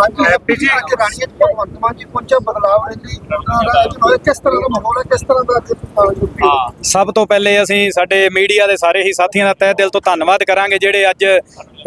Happy ਜੀ ਅੱਜ ਰਾਸ਼ੀਅਨ ਭਗਵੰਤ ਮਾਨ ਜੀ ਪਹੁੰਚੇ ਬਦਲਾਵ ਲਈ ਲੋਕਾਂ ਕਿਸ ਤਰ੍ਹਾਂ ਦਾ ਮਾਹੌਲ ਹੈ। ਕਿਸ ਤਰ੍ਹਾਂ ਦਾ ਯੂਪੀ ਸਭ ਤੋਂ ਪਹਿਲੇ ਅਸੀਂ ਸਾਡੇ ਮੀਡੀਆ ਦੇ ਸਾਰੇ ਹੀ ਸਾਥੀਆਂ ਦਾ ਤਹਿ ਦਿਲ ਤੋਂ ਧੰਨਵਾਦ ਕਰਾਂਗੇ ਜਿਹੜੇ ਅੱਜ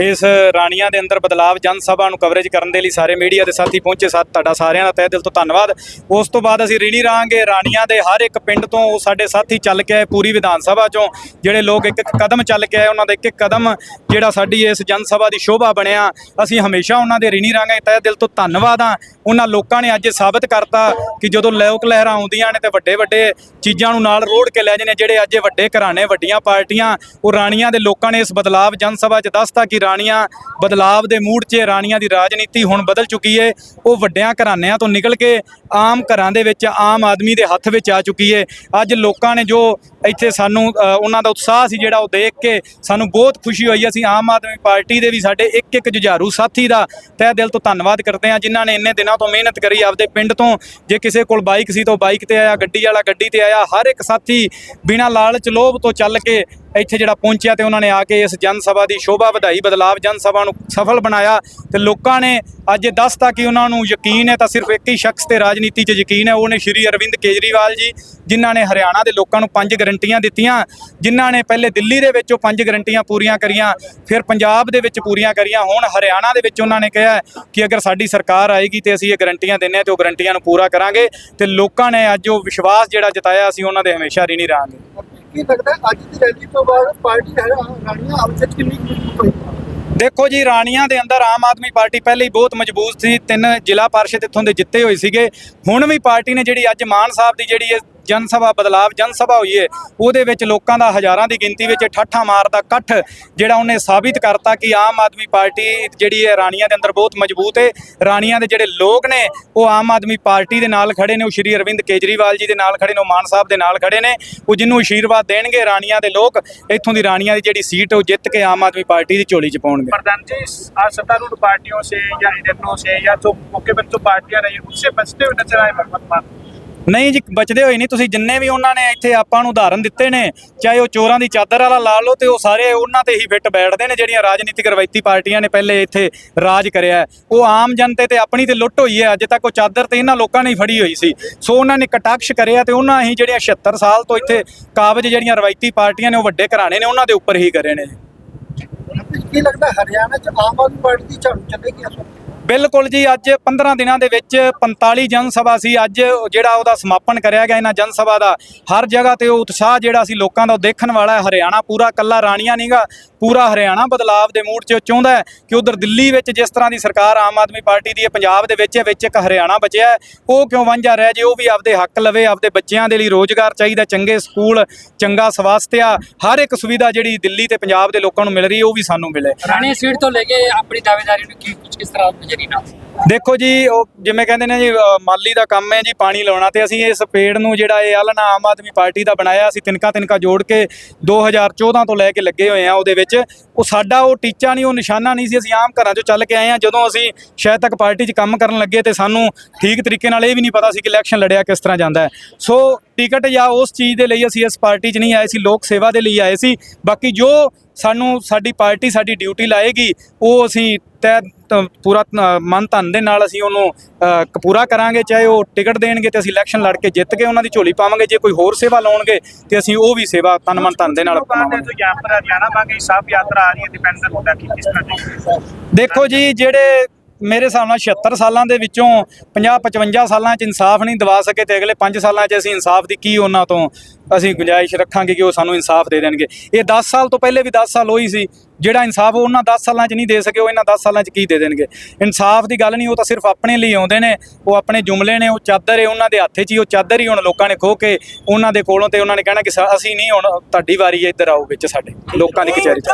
ਇਸ ਰਾਣੀਆਂ ਦੇ ਅੰਦਰ ਬਦਲਾਵ ਜਨ ਸਭਾ ਨੂੰ ਕਵਰੇਜ ਕਰਨ ਦੇ ਲਈ ਸਾਰੇ ਮੀਡੀਆ ਦੇ ਸਾਥੀ ਪਹੁੰਚੇ ਸਾ, ਤੁਹਾਡਾ ਸਾਰਿਆਂ ਦਾ ਤਹਿ ਦਿਲ ਤੋਂ ਧੰਨਵਾਦ। ਉਸ ਤੋਂ ਬਾਅਦ ਅਸੀਂ ਰੀਣੀ ਰਾਂਗੇ, ਰਾਣੀਆਂ ਦੇ ਹਰ ਇੱਕ ਪਿੰਡ ਤੋਂ ਉਹ ਸਾਡੇ ਸਾਥੀ ਚੱਲ ਕੇ ਆਏ ਪੂਰੀ ਵਿਧਾਨ ਸਭਾ ਚੋਂ। ਜਿਹੜੇ ਲੋਕ ਇੱਕ ਇੱਕ ਕਦਮ ਚੱਲ ਕੇ ਆਏ, ਉਹਨਾਂ ਦਾ ਇੱਕ ਇੱਕ ਕਦਮ ਜਿਹੜਾ ਸਾਡੀ ਇਸ ਜਨ ਸਭਾ ਦੀ ਸ਼ੋਭਾ ਬਣਿਆ। ਅਸੀਂ ਹਮੇਸ਼ਾ ਉਹਨਾਂ ਦੇ ਰੀਣੀ ਰਾਂਗੇ ਤਹਿ ਦਿਲ ਤੋਂ ਧੰਨਵਾਦ ਆ ਉਹਨਾਂ ਲੋਕਾਂ ਨੇ ਅੱਜ ਇਹ ਸਾਬਤ ਕਰਤਾ ਕਿ ਜਦੋਂ ਲੋਕ ਲਹਿਰਾਂ ਆਉਂਦੀਆਂ ਨੇ ਤੇ ਵੱਡੇ ਵੱਡੇ ਚੀਜ਼ਾਂ ਨੂੰ ਨਾਲ ਰੋੜ ਕੇ ਲੈ ਜਾਂਦੇ ਜਿਹੜੇ ਅੱਜ ਵੱਡੇ ਘਰਾਣੇ, ਵੱਡੀਆਂ ਪਾਰਟੀਆਂ, ਉਹ ਰਾਣੀਆਂ ਦੇ ਲੋਕਾਂ ਨੇ ਇਸ ਬਦਲਾਵ ਜਨ ਸਭਾ 'ਚ ਦੱਸਤਾ ਕਿ ਰਾਣੀਆਂ ਬਦਲਾਵ ਦੇ ਮੂਡ 'ਚ ਰਾਣੀਆਂ ਦੀ ਰਾਜਨੀਤੀ ਹੁਣ ਬਦਲ ਚੁੱਕੀ ਏ। ਉਹ ਵੱਡਿਆਂ ਘਰਾਣਿਆਂ ਤੋਂ ਨਿਕਲ ਕੇ ਆਮ ਘਰਾਂ ਦੇ ਵਿੱਚ, ਆਮ ਆਦਮੀ ਦੇ ਹੱਥ ਵਿੱਚ ਆ ਚੁੱਕੀ ਏ। ਅੱਜ ਲੋਕਾਂ ਨੇ ਜੋ ਇੱਥੇ ਸਾਨੂੰ ਉਹਨਾਂ ਦਾ ਉਤਸ਼ਾਹ ਸੀ ਜਿਹੜਾ ਉਹ ਦੇਖ ਕੇ ਸਾਨੂੰ ਬਹੁਤ ਖੁਸ਼ੀ ਹੋਈ। ਅਸੀਂ ਆਮ ਆਦਮੀ ਪਾਰਟੀ ਦੇ ਵੀ ਸਾਡੇ ਇੱਕ ਇੱਕ ਜੁਝਾਰੂ ਸਾਥੀ ਦਾ ਤਹਿ ਦਿਲ ਤੋਂ ਧੰਨਵਾਦ ਕਰਦੇ ਹਾਂ, ਜਿਨ੍ਹਾਂ ਨੇ ਇੰਨੇ ਦਿਨਾਂ ਤੋਂ ਮਿਹਨਤ ਕਰੀ ਆਪਦੇ ਪਿੰਡ ਤੋਂ। ਜੇ ਕਿਸੇ ਕੋਲ ਬਾਈਕ ਸੀ ਤਾਂ ਉਹ ਬਾਈਕ ਤੇ ਆਇਆ, ਗੱਡੀ ਵਾਲਾ ਗੱਡੀ ਤੇ ਆਇਆ। ਹਰ ਇੱਕ ਸਾਥੀ ਬਿਨਾਂ ਲਾਲਚ ਲੋਭ ਤੋਂ ਚੱਲ ਕੇ ਇੱਥੇ ਜਿਹੜਾ ਪਹੁੰਚਿਆ ਤੇ ਉਹਨਾਂ ਨੇ ਆ ਕੇ ਇਸ ਜਨ ਸਭਾ ਦੀ ਸ਼ੋਭਾ ਵਧਾਈ, ਬਦਲਾਵ ਜਨ ਸਭਾ ਨੂੰ ਸਫਲ ਬਣਾਇਆ। ਤੇ ਲੋਕਾਂ ਨੇ ਅੱਜ ਇਹ ਦੱਸਤਾ ਕਿ ਉਹਨਾਂ ਨੂੰ ਯਕੀਨ ਹੈ ਤਾਂ ਸਿਰਫ ਇੱਕ ਹੀ ਸ਼ਖਸ ਤੇ ਰਾਜਨੀਤੀ 'ਚ ਯਕੀਨ ਹੈ, ਉਹ ਨੇ ਸ਼੍ਰੀ ਅਰਵਿੰਦ ਕੇਜਰੀਵਾਲ ਜੀ, ਜਿਨ੍ਹਾਂ ਨੇ ਹਰਿਆਣਾ ਦੇ ਲੋਕਾਂ ਨੂੰ ਪੰਜ ਗਰੰਟੀਆਂ ਦਿੱਤੀਆਂ ਜਿਨ੍ਹਾਂ ਨੇ ਪਹਿਲੇ ਦਿੱਲੀ ਦੇ ਵਿੱਚ ਉਹ ਪੰਜ ਗਰੰਟੀਆਂ ਪੂਰੀਆਂ ਕਰੀਆਂ ਫਿਰ ਪੰਜਾਬ ਦੇ ਵਿੱਚ ਪੂਰੀਆਂ ਕਰੀਆਂ ਹੁਣ ਹਰਿਆਣਾ ਦੇ ਵਿੱਚ ਉਹਨਾਂ ਨੇ ਕਿਹਾ ਕਿ ਅਗਰ ਸਾਡੀ ਸਰਕਾਰ ਆਏਗੀ ਤੇ ਅਸੀਂ ਇਹ ਗਰੰਟੀਆਂ ਦਿੰਨੇ ਹਾਂ ਤੇ ਉਹ ਗਰੰਟੀਆਂ ਨੂੰ ਪੂਰਾ ਕਰਾਂਗੇ ਤੇ ਲੋਕਾਂ ਨੇ ਅੱਜ ਉਹ ਵਿਸ਼ਵਾਸ ਜਿਹੜਾ ਜਤਾਇਆ ਅਸੀਂ ਉਹਨਾਂ ਦੇ ਹਮੇਸ਼ਾ ਰੀਣੀ ਰਹਾਂਗੇ। ਕੀ ਲੱਗਦਾ ਅੱਜ ਦੀ ਰੈਲੀ ਤੋਂ ਬਾਅਦ ਪਾਰਟੀ ਰਾਣੀਆਂ ਆਪਸ ਵਿੱਚ ਕਿੰਨੀ ਹੋਈ? ਦੇਖੋ ਜੀ ਰਾਣੀਆਂ ਦੇ ਅੰਦਰ ਆਮ ਆਦਮੀ ਪਾਰਟੀ ਪਹਿਲੇ ਹੀ ਬਹੁਤ ਮਜ਼ਬੂਤ ਸੀ ਤਿੰਨ ਜ਼ਿਲ੍ਹਾ ਪਾਰਸ਼ਦ ਇੱਥੋਂ ਦੇ ਜਿੱਤੇ ਹੋਏ ਸੀਗੇ। ਹੁਣ ਵੀ ਪਾਰਟੀ ਨੇ ਜਿਹੜੀ ਅੱਜ ਮਾਨ ਸਾਹਿਬ ਦੀ ਜਿਹੜੀ ਇਹ ਜਨ ਸਭਾ ਬਦਲਾਵ ਜਨ ਸਭਾ ਹੋਈ ਹੈ ਉਹਦੇ ਵਿੱਚ ਲੋਕਾਂ ਦਾ ਹਜ਼ਾਰਾਂ ਦੀ ਗਿਣਤੀ ਵਿੱਚ ਠਾਠਾ ਮਾਰਦਾ ਇਕੱਠ ਜਿਹੜਾ ਉਹਨੇ ਸਾਬਿਤ ਕਰਤਾ ਕਿ ਆਮ ਆਦਮੀ ਪਾਰਟੀ ਜਿਹੜੀ ਹੈ ਰਾਣੀਆਂ ਦੇ ਅੰਦਰ ਬਹੁਤ ਮਜ਼ਬੂਤ ਹੈ ਰਾਣੀਆਂ ਦੇ ਜਿਹੜੇ ਲੋਕ ਨੇ ਉਹ ਆਮ ਆਦਮੀ ਪਾਰਟੀ ਦੇ ਨਾਲ ਖੜੇ ਨੇ ਉਹ ਸ਼੍ਰੀ ਅਰਵਿੰਦ ਕੇਜਰੀਵਾਲ ਜੀ ਦੇ ਨਾਲ ਖੜੇ ਨੇ ਉਹ ਮਾਨ ਸਾਹਿਬ ਦੇ ਨਾਲ ਖੜੇ ਨੇ ਉਹ ਜਿਹਨੂੰ ਆਸ਼ੀਰਵਾਦ ਦੇਣਗੇ ਰਾਣੀਆਂ ਦੇ ਲੋਕ ਇੱਥੋਂ ਦੀ ਰਾਣੀਆਂ ਦੀ ਜਿਹੜੀ ਸੀਟ ਉਹ ਜਿੱਤ ਕੇ ਆਮ ਆਦਮੀ ਪਾਰਟੀ ਦੀ ਝੋਲੀ 'ਚ ਪਾਉਣਗੇ प्रधान जी आज सत्तारूढ़ पार्टियों से या इलेक्ट्रों से या जो मुख्य जो पार्टियां रही उनसे बचते हुए नजर आए भगवंत मान ਨਹੀਂ ਜੀ, ਬਚਦੇ ਹੋਏ ਨਹੀਂ। ਤੁਸੀਂ ਜਿੰਨੇ ਵੀ ਉਹਨਾਂ ਨੇ ਇੱਥੇ ਆਪਾਂ ਨੂੰ ਉਦਾਹਰਨ ਦਿੱਤੇ ਨੇ, ਚਾਹੇ ਉਹ ਚੋਰਾਂ ਦੀ ਚਾਦਰ ਵਾਲਾ ਲਾ ਲਓ ਤੇ ਉਹ ਸਾਰੇ ਉਹਨਾਂ ਤੇ ਹੀ ਫਿੱਟ ਬੈਠਦੇ ਨੇ, ਜਿਹੜੀਆਂ ਰਾਜਨੀਤਿਕ ਰਵਾਇਤੀ ਪਾਰਟੀਆਂ ਨੇ ਪਹਿਲੇ ਇੱਥੇ ਰਾਜ ਕਰਿਆ ਉਹ ਆਮ ਜਨਤੇ ਤੇ ਆਪਣੀ ਤੇ ਲੁੱਟ ਹੋਈ ਹੈ। ਅੱਜ ਤੱਕ ਉਹ ਚਾਦਰ ਤੇ ਇਹਨਾਂ ਲੋਕਾਂ ਨੇ ਹੀ ਫੜੀ ਹੋਈ ਸੀ। ਸੋ ਉਹਨਾਂ ਨੇ ਕਟਾਕਸ਼ ਕਰਿਆ ਤੇ ਉਹਨਾਂ ਹੀ ਜਿਹੜੀਆਂ 76 ਸਾਲ ਤੋਂ ਇੱਥੇ ਕਾਬਜ ਜਿਹੜੀਆਂ ਰਵਾਇਤੀ ਪਾਰਟੀਆਂ ਨੇ, ਉਹ ਵੱਡੇ ਘਰਾਣੇ ਨੇ, ਉਹਨਾਂ ਦੇ ਉੱਪਰ ਹੀ ਕਰੇ ਨੇ। ਕੀ ਲੱਗਦਾ, ਹਰਿਆਣਾ 'ਚ ਆਮ ਆਦਮੀ ਪਾਰਟੀ ਦੀ ਝਾੜੂ ਚੱਲੇਗੀ ਇਸ ਬਿਲਕੁਲ ਜੀ, ਅੱਜ 15 ਦਿਨਾਂ ਦੇ ਵਿੱਚ 45 ਜਨ ਸਭਾ ਸੀ। ਅੱਜ ਜਿਹੜਾ ਉਹਦਾ ਸਮਾਪਨ ਕਰਿਆ ਗਿਆ ਇਹਨਾਂ ਜਨ ਸਭਾ ਦਾ। ਹਰ ਜਗ੍ਹਾ ਤੇ ਉਹ ਉਤਸ਼ਾਹ ਜਿਹੜਾ ਸੀ ਲੋਕਾਂ ਦਾ, ਉਹ ਦੇਖਣ ਵਾਲਾ ਹੈ। ਹਰਿਆਣਾ ਪੂਰਾ ਕੱਲਾ ਰਾਣੀਆਂ ਨਹੀਂਗਾ ਪੂਰਾ ਹਰਿਆਣਾ ਬਦਲਾਵ ਦੇ ਮੂਡ 'ਚ ਚਾਹੁੰਦਾ ਹੈ ਕਿ ਉਧਰ ਦਿੱਲੀ ਵਿੱਚ ਜਿਸ ਤਰ੍ਹਾਂ ਦੀ ਸਰਕਾਰ ਆਮ ਆਦਮੀ ਪਾਰਟੀ ਦੀ ਹੈ, ਪੰਜਾਬ ਦੇ ਵਿੱਚ ਵਿੱਚ ਇੱਕ ਹਰਿਆਣਾ ਬਚਿਆ ਉਹ ਕਿਉਂ ਵਾਂਝਾ ਰਹਿ ਜੇ? ਉਹ ਵੀ ਆਪਦੇ ਹੱਕ ਲਵੇ, ਆਪਦੇ ਬੱਚਿਆਂ ਦੇ ਲਈ ਰੋਜ਼ਗਾਰ ਚਾਹੀਦਾ, ਚੰਗੇ ਸਕੂਲ, ਚੰਗਾ ਸਵਾਸਥਿਆ, ਹਰ ਇੱਕ ਸੁਵਿਧਾ ਜਿਹੜੀ ਦਿੱਲੀ ਤੇ ਪੰਜਾਬ ਦੇ ਲੋਕਾਂ ਨੂੰ ਮਿਲ ਰਹੀ ਹੈ, ਉਹ ਵੀ ਸਾਨੂੰ ਮਿਲੇ। ਰਾਣੀ ਸੀਟ ਤੋਂ ਲੈ ਕੇ ਆਪਣੀ ਦਾਅਵੇਦਾਰੀ ਨੂੰ ਕੀ ਕੁਝ ਕਿਸ ਤਰ੍ਹਾਂ ਨਜ਼ਰੀ ਨਾਲ ਦੇਖੋ ਜੀ, ਉਹ ਜਿਵੇਂ ਕਹਿੰਦੇ ਨੇ ਜੀ ਮਾਲੀ ਦਾ ਕੰਮ ਹੈ ਜੀ, ਪਾਣੀ ਲਾਉਣਾ ਤੇ ਅਸੀਂ ਇਸ ਪੇੜ ਨੂੰ ਜਿਹੜਾ ਇਹ ਆਲਣਾ ਆਮ ਆਦਮੀ ਪਾਰਟੀ ਦਾ ਬਣਾਇਆ, ਅਸੀਂ ਤਿਨਕਾ ਤਿਨਕਾ ਜੋੜ ਕੇ 2014 ਤੋਂ ਲੈ ਕੇ ਲੱਗੇ ਹੋਏ ਆ ਉਹਦੇ ਵਿੱਚ। ਉਹ ਸਾਡਾ ਉਹ ਟੀਚਾ ਨਹੀਂ, ਉਹ ਨਿਸ਼ਾਨਾ ਨਹੀਂ ਸੀ, ਅਸੀਂ ਆਮ ਘਰਾਂ 'ਚੋਂ ਚੱਲ ਕੇ ਆਏ ਆ ਜਦੋਂ ਅਸੀਂ ਸ਼ਾਇਦ ਤੱਕ ਪਾਰਟੀ 'ਚ ਕੰਮ ਕਰਨ ਲੱਗੇ ਤੇ ਸਾਨੂੰ ਠੀਕ ਤਰੀਕੇ ਨਾਲ ਇਹ ਵੀ ਨਹੀਂ ਪਤਾ ਸੀ ਕਿ ਇਲੈਕਸ਼ਨ ਲੜਿਆ ਕਿਸ ਤਰ੍ਹਾਂ ਜਾਂਦਾ ਸੋ ਟਿਕਟ ਜਾਂ ਉਸ ਚੀਜ਼ ਦੇ ਲਈ ਅਸੀਂ ਇਸ ਪਾਰਟੀ 'ਚ ਨਹੀਂ ਆਏ ਸੀ ਲੋਕ ਸੇਵਾ ਦੇ ਲਈ ਆਏ ਸੀ। ਬਾਕੀ ਜੋ ਸਾਨੂੰ ਸਾਡੀ ਪਾਰਟੀ ਸਾਡੀ ਡਿਊਟੀ ਲਾਏਗੀ ਉਹ ਅਸੀਂ ਤੈ ਪੂਰਾ ਮਨ ਧਨ ਦੇ ਨਾਲ ਅਸੀਂ ਉਹਨੂੰ ਪੂਰਾ ਕਰਾਂਗੇ ਚਾਹੇ ਉਹ ਟਿਕਟ ਦੇਣਗੇ ਤੇ ਅਸੀਂ ਇਲੈਕਸ਼ਨ ਲੜ ਕੇ ਜਿੱਤ ਕੇ ਉਹਨਾਂ ਦੀ ਝੋਲੀ ਪਾਵਾਂਗੇ ਜੇ ਕੋਈ ਹੋਰ ਸੇਵਾ ਲਾਉਣਗੇ ਤੇ ਅਸੀਂ ਉਹ ਵੀ ਸੇਵਾ ਤਨ ਮਨ ਧਨ ਦੇ ਨਾਲ ਦੇਖੋ ਜੀ ਜਿਹੜੇ ਮੇਰੇ ਹਿਸਾਬ ਨਾਲ 76 ਸਾਲਾਂ ਦੇ ਵਿੱਚੋਂ 50 55 ਸਾਲਾਂ 'ਚ ਇਨਸਾਫ ਨਹੀਂ ਦਿਵਾ ਸਕੇ ਤੇ ਅਗਲੇ 5 ਸਾਲਾਂ 'ਚ ਅਸੀਂ ਇਨਸਾਫ ਦੀ ਕੀ ਉਹਨਾਂ ਤੋਂ ਅਸੀਂ ਗੁੰਜਾਇਸ਼ ਰੱਖਾਂਗੇ ਕਿ ਉਹ ਸਾਨੂੰ ਇਨਸਾਫ ਦੇ ਦੇਣਗੇ। ਇਹ 10 ਸਾਲ ਤੋਂ ਪਹਿਲੇ ਵੀ 10 ਸਾਲ ਹੋਈ ਸੀ, ਜਿਹੜਾ ਇਨਸਾਫ ਉਹ ਉਹਨਾਂ 10 ਸਾਲਾਂ 'ਚ ਨਹੀਂ ਦੇ ਸਕੇ, ਉਹ ਇਹਨਾਂ 10 ਸਾਲਾਂ 'ਚ ਕੀ ਦੇ ਦੇਣਗੇ? ਇਨਸਾਫ ਦੀ ਗੱਲ ਨਹੀਂ, ਉਹ ਤਾਂ ਸਿਰਫ ਆਪਣੇ ਲਈ ਆਉਂਦੇ ਨੇ, ਉਹ ਆਪਣੇ ਜੁਮਲੇ ਨੇ, ਉਹ ਚਾਦਰ ਹੈ ਉਹਨਾਂ ਦੇ ਹੱਥ 'ਚ ਹੀ ਉਹ ਚਾਦਰ ਹੀ ਹੁਣ ਲੋਕਾਂ ਨੇ ਖੋ ਕੇ ਉਹਨਾਂ ਦੇ ਕੋਲੋਂ ਤੇ ਉਹਨਾਂ ਨੇ ਕਹਿਣਾ ਕਿ ਅਸੀਂ ਨਹੀਂ ਹੁਣ, ਤੁਹਾਡੀ ਵਾਰੀ ਹੈ ਇੱਧਰ ਆਓ ਵਿੱਚ ਸਾਡੇ, ਲੋਕਾਂ ਦੀ ਕਚਹਿਰੀ 'ਚ।